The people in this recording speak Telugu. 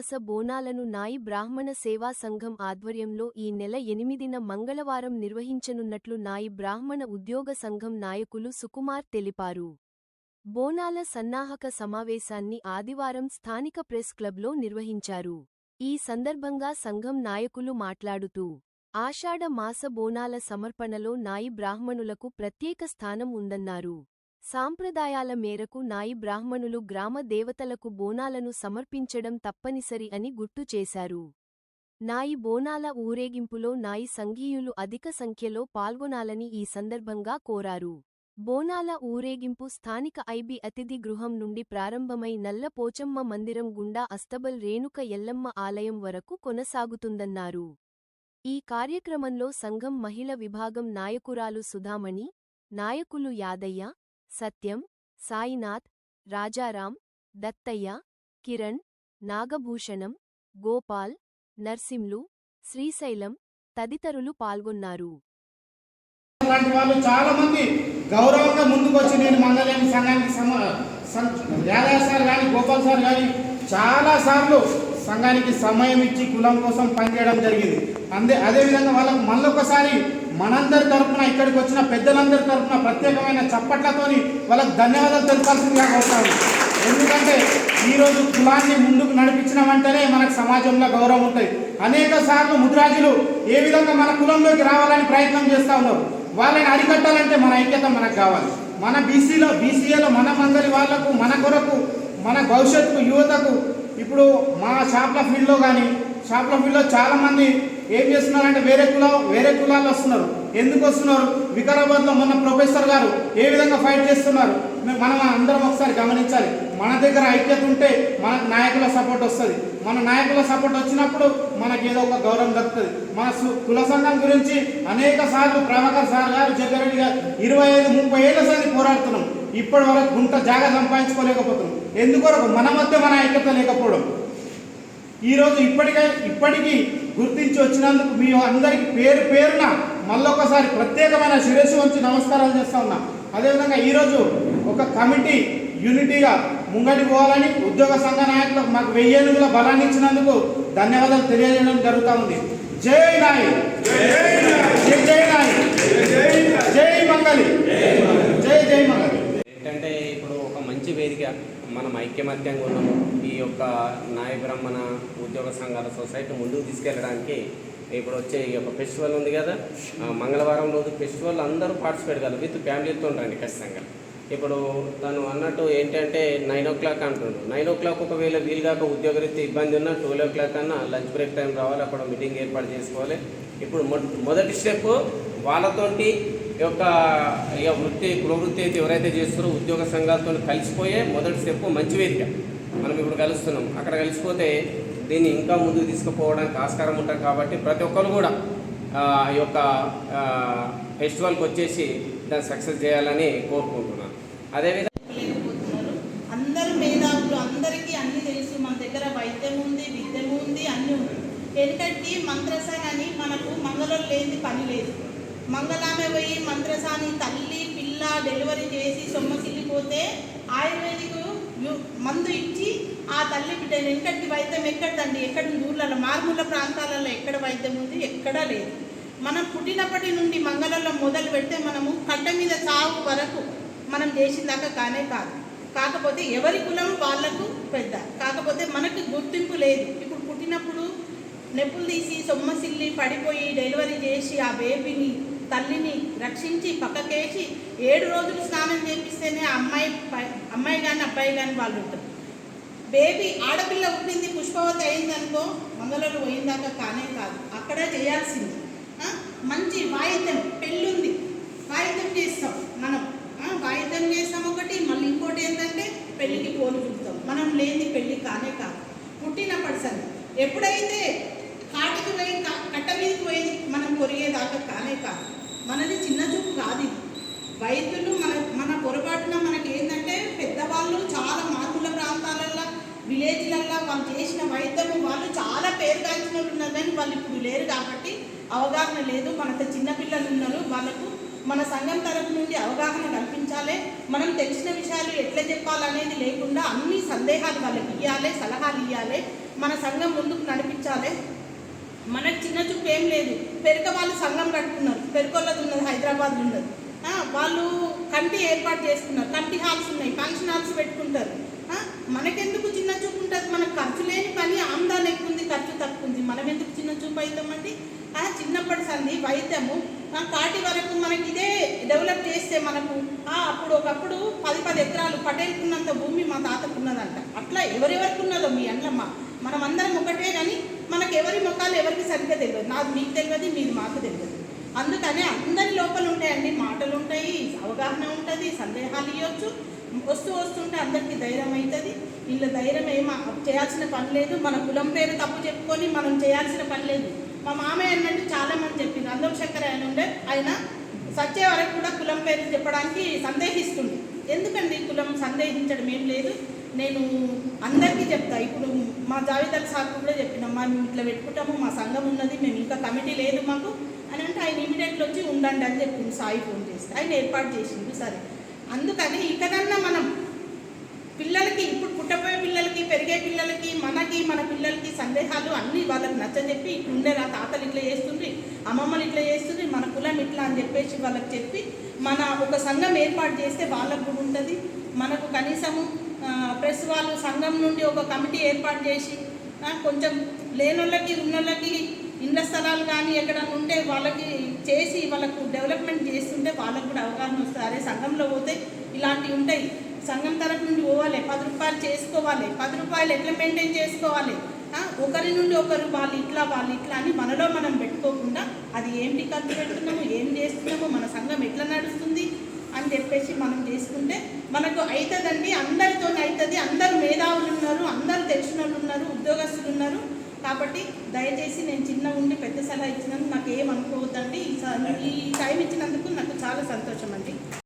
మాస బోనాలను నాయి బ్రాహ్మణ సేవా సంఘం ఆధ్వర్యంలో ఈ నెల ఎనిమిదిన మంగళవారం నిర్వహించనున్నట్లు నాయి బ్రాహ్మణ ఉద్యోగ సంఘం నాయకులు సుకుమార్ తెలిపారు. బోనాల సన్నాహక సమావేశాన్ని ఆదివారం స్థానిక ప్రెస్ క్లబ్లో నిర్వహించారు. ఈ సందర్భంగా సంఘం నాయకులు మాట్లాడుతూ ఆషాఢ మాస బోనాల సమర్పణలో నాయి బ్రాహ్మణులకు ప్రత్యేక స్థానం ఉందన్నారు. సాంప్రదాయాల మేరకు నాయి బ్రాహ్మణులు గ్రామ దేవతలకు బోనాలను సమర్పించడం తప్పనిసరి అని గుర్తు చేశారు. నాయి బోనాల ఊరేగింపులో నాయి సంఘీయులు అధిక సంఖ్యలో పాల్గొనాలని ఈ సందర్భంగా కోరారు. బోనాల ఊరేగింపు స్థానిక ఐబి అతిథి గృహం నుండి ప్రారంభమై నల్ల పోచమ్మ మందిరం గుండా అస్తబల్ రేణుక ఎల్లమ్మ ఆలయం వరకు కొనసాగుతుందన్నారు. ఈ కార్యక్రమంలో సంఘం మహిళ విభాగం నాయకురాలు సుధామణి నాయకులు యాదయ్య సత్యం సాయినాథ్ రాజారాం దత్తయ్య కిరణ్ నాగభూషణం గోపాల్ నర్సింలు శ్రీశైలం తదితరులు పాల్గొన్నారు. లాంటి వాళ్ళు చాలా మంది గౌరవంగా ముందుకొచ్చి నేను మండలేని సంఘానికి సమ సార్ కానీ గోపాల్ సార్ కానీ చాలా సార్లు సంఘానికి సమయం ఇచ్చి కులం కోసం పనిచేయడం జరిగింది. అందే అదేవిధంగా వాళ్ళకు మళ్ళొకసారి మనందరి తరఫున ఇక్కడికి వచ్చిన పెద్దలందరి తరపున ప్రత్యేకమైన చప్పట్లతోని వాళ్ళకు ధన్యవాదాలు తెలపాల్సిందిగా కోరుతాను. ఎందుకంటే ఈరోజు కులాన్ని ముందుకు నడిపించిన వెంటనే మనకు సమాజంలో గౌరవం ఉంటుంది అనేక సార్లు ముద్రాజులు ఏ విధంగా మన కులంలోకి రావాలని ప్రయత్నం చేస్తూ ఉన్నారు. వాళ్ళని అరికట్టాలంటే మన ఐక్యత మనకు కావాలి. మన బీసీలో బీసీఏలో మన మందరి వాళ్ళకు మన కొరకు మన భవిష్యత్తుకు యువతకు ఇప్పుడు మా షాప్ల ఫీల్డ్లో కానీ షాప్ల ఫీల్డ్లో చాలామంది ఏం చేస్తున్నారంటే వేరే కులా వేరే కులాల్లో వస్తున్నారు. ఎందుకు వస్తున్నారు? వికారాబాద్లో మొన్న ప్రొఫెసర్ గారు ఏ విధంగా ఫైట్ చేస్తున్నారు? మనం అందరం ఒకసారి గమనించాలి. మన దగ్గర ఐక్యత ఉంటే మనకు నాయకుల సపోర్ట్ వస్తుంది. మన నాయకుల సపోర్ట్ వచ్చినప్పుడు మనకి ఏదో ఒక గౌరవం దక్కుతుంది. మన సు- కుల సంఘం గురించి అనేక సార్లు ప్రభాకర్ సార్ గారు జగ్గారెడ్డి గారు ఇరవై ఐదు ముప్పై ఏళ్ళ సార్లు పోరాడుతున్నాం. ఇప్పటి వరకు గుంట జాగా సంపాదించుకోలేకపోతున్నాం. ఎందుకొరకు? మన మధ్య మన ఐక్యత లేకపోవడం. ఈరోజు ఇప్పటికే ఇప్పటికీ గుర్తించి వచ్చినందుకు మీ అందరికీ పేరు పేరున మళ్ళొకసారి ప్రత్యేకమైన శిరస్సు వంచి నమస్కారాలు చేస్తా ఉన్నా. అదేవిధంగా ఈరోజు ఒక కమిటీ యూనిటీగా ముంగడి పోవాలని ఉద్యోగ సంఘ నాయకులకు మాకు వెయ్యి ఏనుగుల బలాన్ని ఇచ్చినందుకు ధన్యవాదాలు తెలియజేయడం జరుగుతూ ఉంది. జై నాయ్ జై జై నాయ్ జై మంగళి జై జై మంగళి ఏంటంటే ఇప్పుడు ఒక మంచి మనం ఐక్యమత్యంగా ఉన్నాము. ఈ యొక్క నాయ బ్రాహ్మణ ఉద్యోగ సంఘాల సొసైటీ ముందుకు తీసుకెళ్ళడానికి ఇప్పుడు వచ్చే ఈ యొక్క ఫెస్టివల్ ఉంది కదా. మంగళవారం రోజు ఫెస్టివల్ అందరూ పార్టిసిపేట్ కాదు విత్ ఫ్యామిలీతో రండి ఖచ్చితంగా. ఇప్పుడు తను అన్నట్టు ఏంటంటే నైన్ ఓ క్లాక్ అంటుండ్రు నైన్ ఓ క్లాక్ ఒకవేళ వీలుగాక ఉద్యోగరీత్యా ఇబ్బంది ఉన్నా ట్వెల్వ్ ఓ క్లాక్ అన్నా లంచ్ బ్రేక్ టైం రావాలి అక్కడ మీటింగ్ ఏర్పాటు చేసుకోవాలి. ఇప్పుడు మొ- మొదటి స్టెప్ వాళ్ళతోటి యొక్క ఇక వృత్తి కులవృత్తి అయితే ఎవరైతే చేస్తారో ఉద్యోగ సంఘాలతో కలిసిపోయే మొదటి స్టెప్ మంచి వేదిక. మనం ఇప్పుడు కలుస్తున్నాం. అక్కడ కలిసిపోతే దీన్ని ఇంకా ముందుకు తీసుకుపోవడానికి ఆస్కారం ఉంటుంది కాబట్టి ప్రతి ఒక్కరు కూడా ఈ యొక్క ఫెస్టివల్కి వచ్చేసి దాన్ని సక్సెస్ చేయాలని కోరుకుంటున్నాను. అదేవిధంగా లేకపోతున్నారు అందరూ మేధావులు. అందరికీ అన్ని తెలుసు. మన దగ్గర వైద్యం ఉంది విద్యం ఉంది అన్నీ ఉంది. ఎందుకంటే మంత్రసాని మనకు మంగళం లేని పని లేదు. మంగళామె పోయి మంత్రసాని తల్లి పిల్ల డెలివరీ చేసి సొమ్మసిల్లిపోతే ఆయుర్వేదిక్ యు- మందు ఇచ్చి ఆ తల్లి బిడ్డ ఎక్కడికి వైద్యం ఎక్కడదండి? ఎక్కడ ఊర్లలో మారుమూల ప్రాంతాలలో ఎక్కడ వైద్యం ఉంది? ఎక్కడా లేదు. మనం పుట్టినప్పటి నుండి మంగళంలో మొదలు పెడితే మనము కట్ట మీద చావు వరకు మనం చేసిందాకా కానే కాదు. కాకపోతే ఎవరి కులం వాళ్ళకు పెద్ద. కాకపోతే మనకు గుర్తింపు లేదు. ఇప్పుడు పుట్టినప్పుడు నెప్పులు తీసి సొమ్మసిల్లి పడిపోయి డెలివరీ చేసి ఆ బేబీని తల్లిని రక్షించి పక్కకేసి ఏడు రోజులు స్నానం చేపిస్తేనే అమ్మాయి అమ్మాయి కానీ అబ్బాయి కానీ వాళ్ళు ఉంటారు. బేబీ ఆడపిల్ల పుట్టింది పుష్పవతి అయిందనుకో మంగళూరు పోయిందాకా కానే కాదు. అక్కడే చేయాల్సింది. మంచి వాయిద్యం పెళ్ళుంది. వాయిద్యం చేస్తాం మనం. వాయిద్యం చేస్తాం ఒకటి మళ్ళీ ఇంకోటి ఏంటంటే పెళ్ళికి పోలు చూస్తాం మనం లేని పెళ్ళి కానే కాదు. పుట్టినప్పటి సరే ఎప్పుడైతే కాటికి పోయి కట్ట మీదకి పోయి మనం కొరిగేదాకా కానే కాదు. మనది చిన్న చూపు కాదు వైద్యులు మన మన పొరపాటున మనకి ఏంటంటే పెద్దవాళ్ళు చాలా మారుమూల ప్రాంతాలల్లో విలేజ్లల్లో వాళ్ళు చేసిన వైద్యము వాళ్ళు చాలా పేరుగాంచిన వాళ్ళు ఉన్నారు కానీ వాళ్ళు ఇప్పుడు లేరు కాబట్టి అవగాహన లేదు. మనకు చిన్నపిల్లలు ఉన్నారు. వాళ్ళకు మన సంఘం తరపు నుండి అవగాహన కల్పించాలి. మనం తెలిసిన విషయాలు ఎట్లా చెప్పాలనేది లేకుండా అన్ని సందేహాలు వాళ్ళకి ఇవ్వాలి సలహాలు ఇవ్వాలి మన సంఘం ముందుకు నడిపించాలి. మనకు చిన్న చూపు ఏం లేదు. పెరుక వాళ్ళు సంఘం కట్టుకున్నారు. పెరుకోళ్ళది ఉన్నది హైదరాబాద్లో ఉన్నది. వాళ్ళు కమిటీ ఏర్పాటు చేసుకున్నారు. కమిటీ హాల్స్ ఉన్నాయి ఫంక్షన్ హాల్స్ పెట్టుకుంటారు. మనకెందుకు చిన్న చూపు ఉంటుంది? మనకు ఖర్చు లేని పని ఆమ్దాన్ ఎక్కువ ఉంది ఖర్చు తక్కువ ఉంది. మనం ఎందుకు చిన్న చూపు అవుతామండి ఆ, చిన్నప్పటి సంది వైద్యము ఆ, కాటి వరకు మనకి ఇదే డెవలప్ చేస్తే మనకు ఆ, అప్పుడు ఒకప్పుడు పది పది ఎకరాలు పటేల్కున్నంత భూమి మా తాతకున్నదంట అట్లా ఎవరెవరికి ఉన్నదో మీ అన్నమ్మ. మనం అందరం ఒకటే కానీ మనకు ఎవరి ముఖాలు ఎవరికి సరిగ్గా తెలియదు. నాకు మీకు తెలియదు మీది మాకు తెలియదు. అందుకనే అందరి లోపల ఉంటాయండి మాటలు ఉంటాయి అవగాహన ఉంటుంది సందేహాలు ఇవ్వచ్చు వస్తూ వస్తుంటే అందరికీ ధైర్యం అవుతుంది వీళ్ళ ధైర్యం ఏమా చేయాల్సిన పని లేదు. మన కులం పేరు తప్పు చెప్పుకొని మనం చేయాల్సిన పని లేదు. మా మామయ్య అన్నట్టు చాలా మంది చెప్పింది అందం శంకర్ ఆయన ఉండే ఆయన సచ్చే వరకు కూడా కులం పేరు చెప్పడానికి సందేహిస్తుంది ఎందుకండి కులం సందేహించడం ఏం లేదు? నేను అందరికీ చెప్తా. ఇప్పుడు మా జావిదల్ సార్ కూడా చెప్పినమ్మా మేము ఇట్లా పెట్టుకుంటాము మా సంఘం ఉన్నది మేము ఇంకా కమిటీ లేదు మాకు అని అంటే ఆయన ఇమీడియట్లు వచ్చి ఉండండి అని చెప్పింది సాయి ఫోన్ చేస్తే ఆయన ఏర్పాటు చేసిండు సరే. అందుకని ఇకనన్నా మనం పిల్లలకి ఇప్పుడు పుట్టబోయే పిల్లలకి పెరిగే పిల్లలకి మనకి మన పిల్లలకి సందేహాలు అన్నీ వాళ్ళకి నచ్చజెప్పి ఇట్లా ఉండే నా తాతలు ఇట్లా చేస్తుండ్రి అమ్మమ్మలు ఇట్లా చేస్తుంది మన కులం ఇట్లా అని చెప్పేసి వాళ్ళకి చెప్పి మన ఒక సంఘం ఏర్పాటు చేస్తే వాళ్ళకు కూడా ఉంటుంది మనకు కనీసము ప్రెస్ వాళ్ళు సంఘం నుండి ఒక కమిటీ ఏర్పాటు చేసి కొంచెం లేనోళ్ళకి ఉన్నోళ్ళకి ఇళ్ళ స్థలాలు కానీ ఎక్కడన్నా ఉంటే వాళ్ళకి చేసి వాళ్ళకు డెవలప్మెంట్ చేస్తుంటే వాళ్ళకు కూడా అవగాహన వస్తుంది. అదే సంఘంలో పోతే ఇలాంటివి ఉంటాయి. సంఘం తరపు నుండి పోవాలి. పది రూపాయలు చేసుకోవాలి. పది రూపాయలు ఎట్లా మెయింటైన్ చేసుకోవాలి? ఒకరి నుండి ఒకరు వాళ్ళు ఇట్లా వాళ్ళు ఇట్లా అని మనలో మనం పెట్టుకోకుండా అది ఏంటి ఖర్చు పెడుతున్నాము ఏం చేస్తున్నాము మన సంఘం ఎట్లా నడుస్తుంది? అని చెప్పేసి మనం చేసుకుంటే మనకు అవుతుందండి అందరితో అవుతుంది అందరు మేధావులు ఉన్నారు అందరు తెలిసిన వాళ్ళు ఉన్నారు ఉద్యోగస్తులు ఉన్నారు. కాబట్టి దయచేసి నేను చిన్న ఉండి పెద్ద సలహా ఇచ్చినందుకు నాకు ఏం అనుకోవద్దండి. ఈ ఈ టైం ఇచ్చినందుకు నాకు చాలా సంతోషం అండి.